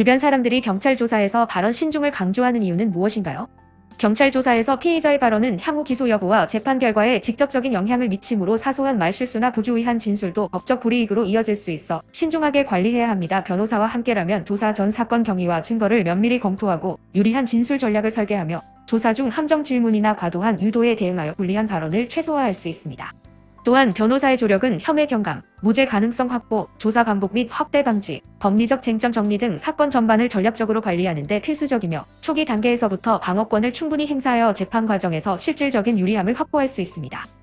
주변 사람들이 경찰 조사에서 발언 신중을 강조하는 이유는 무엇인가요? 경찰 조사에서 피의자의 발언은 향후 기소 여부와 재판 결과에 직접적인 영향을 미치므로 사소한 말실수나 부주의한 진술도 법적 불이익으로 이어질 수 있어 신중하게 관리해야 합니다. 변호사와 함께라면 조사 전 사건 경위와 증거를 면밀히 검토하고 유리한 진술 전략을 설계하며 조사 중 함정 질문이나 과도한 유도에 대응하여 불리한 발언을 최소화할 수 있습니다. 또한 변호사의 조력은 혐의 경감, 무죄 가능성 확보, 조사 반복 및 확대 방지, 법리적 쟁점 정리 등 사건 전반을 전략적으로 관리하는 데 필수적이며 초기 단계에서부터 방어권을 충분히 행사하여 재판 과정에서 실질적인 유리함을 확보할 수 있습니다.